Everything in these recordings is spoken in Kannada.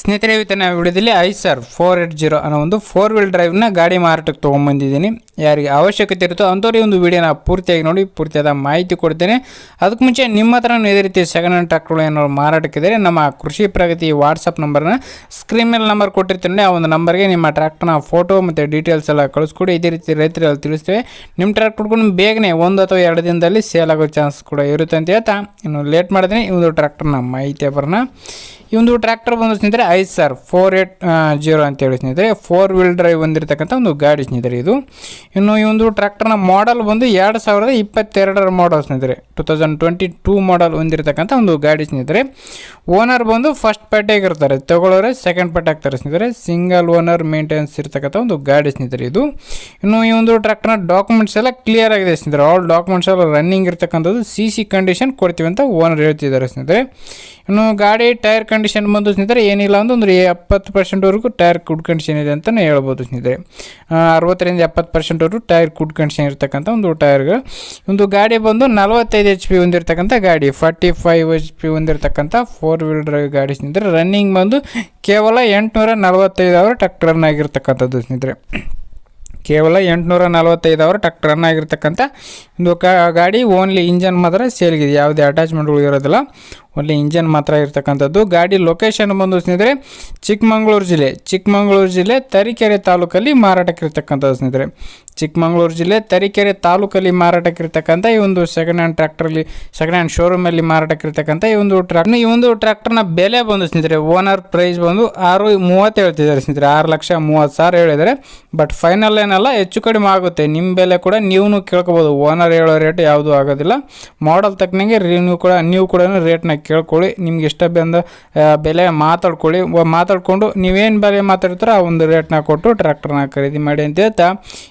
ಸ್ನೇಹಿತರೆ ಇವತ್ತಿನ ವಿಡಿಯೋದಲ್ಲಿ I sir four eight zero ಅನ್ನೋ ಒಂದು ಫೋರ್ ವೀಲ್ ಡ್ರೈವ್ನ ಗಾಡಿ ಮಾರಾಟಕ್ಕೆ ತೊಗೊಂಬಂದಿದ್ದೀನಿ ಯಾರಿಗೆ ಅವಶ್ಯಕತೆ ಇರುತ್ತೋ ಅಂಥವ್ರು ಈ ಒಂದು ವಿಡಿಯೋನ ಪೂರ್ತಿಯಾಗಿ ನೋಡಿ, ಪೂರ್ತಿಯಾದ ಮಾಹಿತಿ ಕೊಡ್ತೇನೆ. ಅದಕ್ಕೆ ಮುಂಚೆ ನಿಮ್ಮ ಹತ್ರ ಇದೇ ರೀತಿ ಸೆಕೆಂಡ್ ಹ್ಯಾಂಡ್ ಟ್ರ್ಯಾಕ್ಟರ್ಗಳು ಏನಾದ್ರು ಮಾರಾಟಕ್ಕಿದ್ದಾರೆ ನಮ್ಮ ಕೃಷಿ ಪ್ರಗತಿ ವಾಟ್ಸಪ್ ನಂಬರ್ನ ಸ್ಕ್ರೀನ್ ಮೇಲೆ ನಂಬರ್ ಕೊಟ್ಟಿರ್ತೀನಿ ಆ ಒಂದು ನಂಬರ್ಗೆ ನಿಮ್ಮ ಟ್ರ್ಯಾಕ್ಟರ್ನ ಫೋಟೋ ಮತ್ತು ಡೀಟೇಲ್ಸ್ ಎಲ್ಲ ಕಳಿಸ್ಕೊಡಿ. ಇದೇ ರೀತಿ ರೈತರಲ್ಲಿ ತಿಳಿಸ್ತೇವೆ ನಿಮ್ಮ ಟ್ರ್ಯಾಕ್ಟರ್ಗಳು ಬೇಗನೆ ಒಂದು ಅಥವಾ ಎರಡು ದಿನದಲ್ಲಿ ಸೇಲ್ ಆಗೋ ಚಾನ್ಸ್ ಕೂಡ ಇರುತ್ತೆ ಅಂತ ಹೇಳ್ತಾ. ಇನ್ನು ಲೇಟ್ ಮಾಡಿದ್ರೆ ಈ ಒಂದು ಟ್ರ್ಯಾಕ್ಟರ್ನ ಮಾಹಿತಿ ಬರೋಣ ಈ ಒಂದು ಟ್ರ್ಯಾಕ್ಟರ್ ಬಂದು I sir four eight zero ಅಂತೇಳಿ ಸ್ನೇಹಿತರೆ ಫೋರ್ ವೀಲ್ ಡ್ರೈವ್ ಹೊಂದಿರತಕ್ಕಂಥ ಒಂದು ಗಾಡಿ ಸ್ನೇಹಿತರೆ ಇದು. ಇನ್ನು ಈ ಒಂದು ಟ್ರ್ಯಾಕ್ಟರ್ನ ಮಾಡಲ್ ಬಂದು ಎರಡು ಸಾವಿರದ ಇಪ್ಪತ್ತೆರಡರ ಮಾಡಲ್ ಸ್ನೇಹಿತರೆ two thousand twenty two model ಹೊಂದಿರತಕ್ಕಂಥ ಒಂದು ಗಾಡಿ ಸ್ನೇಹಿತರೆ. ಓನರ್ ಬಂದು ಫಸ್ಟ್ ಪೇಟೆಗೆ ಇರ್ತಾರೆ ತಗೊಳ್ಳೋರೆ ಸೆಕೆಂಡ್ ಪಾರ್ಟಿ ಆಗ್ತಾರೆ ಸ್ನೇಹಿತರೆ. ಸಿಂಗಲ್ ಓನರ್ ಮೇಂಟೆನೆನ್ಸ್ ಇರ್ತಕ್ಕಂಥ ಒಂದು ಗಾಡಿ ಸ್ನೇಹಿತರೆ ಇದು. ಇನ್ನು ಈ ಒಂದು ಟ್ರ್ಯಾಕ್ಟರ್ನ ಡಾಕ್ಯುಮೆಂಟ್ಸ್ ಎಲ್ಲ ಕ್ಲಿಯರ್ ಆಗಿದೆ ಸ್ನೇಹಿತರೆ. ಆಲ್ ಡಾಕ್ಯುಮೆಂಟ್ಸ್ ಎಲ್ಲ ರನ್ನಿಂಗ್ ಇರ್ತಕ್ಕಂಥದ್ದು ಸಿ ಸಿ ಕಂಡೀಷನ್ ಕೊಡ್ತೀವಿ ಅಂತ ಓನರ್ ಹೇಳ್ತಿದ್ದಾರೆ ಸ್ನೇಹಿತರೆ. ಇನ್ನು ಗಾಡಿ ಟೈರ್ ಕಂಡೀಷನ್ ಬಂದು ಸ್ನೇಹಿತರೆ ಏನಿಲ್ಲ ಅಂದ್ರೆ ಒಂದು ಎಪ್ಪತ್ತು ಪರ್ಸೆಂಟ್ವರೆಗೂ ಟೈರ್ ಗುಡ್ ಕಂಡೀಷನ್ ಇದೆ ಅಂತಲೇ ಹೇಳ್ಬೋದು ಸ್ನೇಹಿತರೆ. ಅರವತ್ತರಿಂದ ಎಪ್ಪತ್ತು ಪರ್ಸೆಂಟ್ವರೆಗೂ ಟೈರ್ ಗುಡ್ ಕಂಡೀಷನ್ ಇರ್ತಕ್ಕಂಥ ಒಂದು ಟೈರ್ಗಳು ಒಂದು ಗಾಡಿ ಬಂದು ನಲವತ್ತೈದು ಎಚ್ ಪಿ ಹೊಂದಿರತಕ್ಕಂಥ ಗಾಡಿ ಫಾರ್ಟಿ ಫೈವ್ ಎಚ್ ಪಿ ಹೊಂದಿರತಕ್ಕಂಥ ಫೋರ್ ವೀಲ್ ಡ್ರೈವ್ ಗಾಡಿ ಸ್ನೇಹಿತರೆ. ರನ್ನಿಂಗ್ ಬಂದು ಕೇವಲ ಎಂಟುನೂರ ನಲವತ್ತೈದು ಅವರ ಟಕ್ ರನ್ ಆಗಿರ್ತಕ್ಕಂಥದ್ದು ಸ್ನೇಹಿತರೆ. ಕೇವಲ ಎಂಟುನೂರ ನಲವತ್ತೈದು ಅವರ್ ಟಕ್ ರನ್ ಆಗಿರ್ತಕ್ಕಂಥ ಒಂದು ಗಾಡಿ ಓನ್ಲಿ ಇಂಜನ್ ಮಾತ್ರ ಸೇಲ್ಗಿದೆ ಯಾವುದೇ ಅಟ್ಯಾಚ್ಮೆಂಟ್ಗಳು ಇರೋದಿಲ್ಲ. ಓನ್ಲಿ ಇಂಜನ್ ಮಾತ್ರ ಇರ್ತಕ್ಕಂಥದ್ದು. ಗಾಡಿ ಲೊಕೇಶನ್ ಬಂದು ಸ್ನೇಹಿತರೆ, ಚಿಕ್ಕಮಗಳೂರು ಜಿಲ್ಲೆ. ಚಿಕ್ಕಮಗಳೂರು ಜಿಲ್ಲೆ ತರೀಕೆರೆ ತಾಲೂಕಲ್ಲಿ ಮಾರಾಟಕ್ಕೆ ಇರ್ತಕ್ಕಂಥದ್ದು ಸ್ನೇಹಿತರೆ. ಚಿಕ್ಕಮಗಳೂರು ಜಿಲ್ಲೆ ತರೀಕೆರೆ ತಾಲೂಕಲ್ಲಿ ಮಾರಾಟಕ್ಕೆ ಇರ್ತಕ್ಕಂಥ ಈ ಒಂದು ಸೆಕೆಂಡ್ ಹ್ಯಾಂಡ್ ಟ್ರ್ಯಾಕ್ಟರ್ಲಿ ಸೆಕೆಂಡ್ ಹ್ಯಾಂಡ್ ಶೋರೂಮಲ್ಲಿ ಮಾರಾಟಕ್ಕಿರ್ತಕ್ಕಂಥ ಈ ಒಂದು ಟ್ರ್ಯಾಕ್ಟರ್ ಈ ಒಂದು ಟ್ರ್ಯಾಕ್ಟರ್ನ ಬೆಲೆ ಬಂದು ಸ್ನೇಹಿತರೆ ಓನರ್ ಪ್ರೈಸ್ ಬಂದು ಆರು ಮೂವತ್ತು ಹೇಳ್ತಿದ್ದಾರೆ ಸ್ನೇಹಿತರೆ. ಆರು ಲಕ್ಷ ಮೂವತ್ತು ಸಾವಿರ ಹೇಳಿದ್ದಾರೆ. ಬಟ್ ಫೈನಲ್ ಏನಲ್ಲ, ಹೆಚ್ಚು ಕಡಿಮೆ ಆಗುತ್ತೆ. ನಿಮ್ಮ ಬೆಲೆ ಕೂಡ ನೀವು ಕೇಳ್ಕೊಬೋದು. ಓನರ್ ಹೇಳೋ ರೇಟ್ ಯಾವುದೂ ಆಗೋದಿಲ್ಲ. ಮಾಡಲ್ ತಕ್ಕನಂಗೆ ನೀವು ಕೂಡ ನೀವು ಕೂಡ ರೇಟ್ನ ಕೇಳ್ಕೊಳ್ಳಿ, ನಿಮ್ಗೆ ಇಷ್ಟ ಬಂದ ಬೆಲೆ ಮಾತಾಡ್ಕೊಳ್ಳಿ. ಮಾತಾಡಿಕೊಂಡು ನೀವೇನು ಬೆಲೆ ಮಾತಾಡ್ತಾರೋ ಆ ಒಂದು ರೇಟ್ನ ಕೊಟ್ಟು ಟ್ರ್ಯಾಕ್ಟರ್ನ ಖರೀದಿ ಮಾಡಿ ಅಂತ ಹೇಳ್ತಾ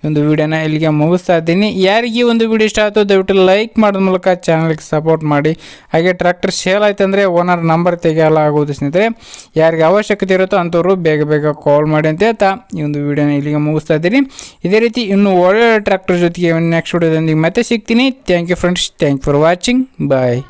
ಈ ಒಂದು ವಿಡಿಯೋನ ಇಲ್ಲಿಗೆ ಮುಗಿಸ್ತಾ ಇದ್ದೀನಿ. ಯಾರಿಗೆ ಒಂದು ವಿಡಿಯೋ ಇಷ್ಟ ಆಯಿತು ದಯವಿಟ್ಟು ಲೈಕ್ ಮಾಡೋದ ಮೂಲಕ ಚಾನಲ್ಗೆ ಸಪೋರ್ಟ್ ಮಾಡಿ. ಹಾಗೆ ಟ್ರ್ಯಾಕ್ಟರ್ ಸೇಲ್ ಆಯ್ತು ಅಂದರೆ ಓನರ್ ನಂಬರ್ ತೆಗೆಯಲ್ಲ ಆಗೋದು ಸ್ನೇಹಿತರೆ. ಯಾರಿಗೆ ಅವಶ್ಯಕತೆ ಇರುತ್ತೋ ಅಂಥವ್ರು ಬೇಗ ಬೇಗ ಕಾಲ್ ಮಾಡಿ ಅಂತ ಹೇಳ್ತಾ ಈ ಒಂದು ವಿಡಿಯೋನ ಇಲ್ಲಿಗೆ ಮುಗಿಸ್ತಾ ಇದ್ದೀನಿ. ಇದೇ ರೀತಿ ಇನ್ನೂ ಒಳ್ಳೆ ಟ್ರ್ಯಾಕ್ಟರ್ ಜೊತೆಗೆ ನೆಕ್ಸ್ಟ್ ವಿಡಿಯೋದೊಂದಿಗೆ ಮತ್ತೆ ಸಿಗ್ತೀನಿ. Thank you friends thank for watching bye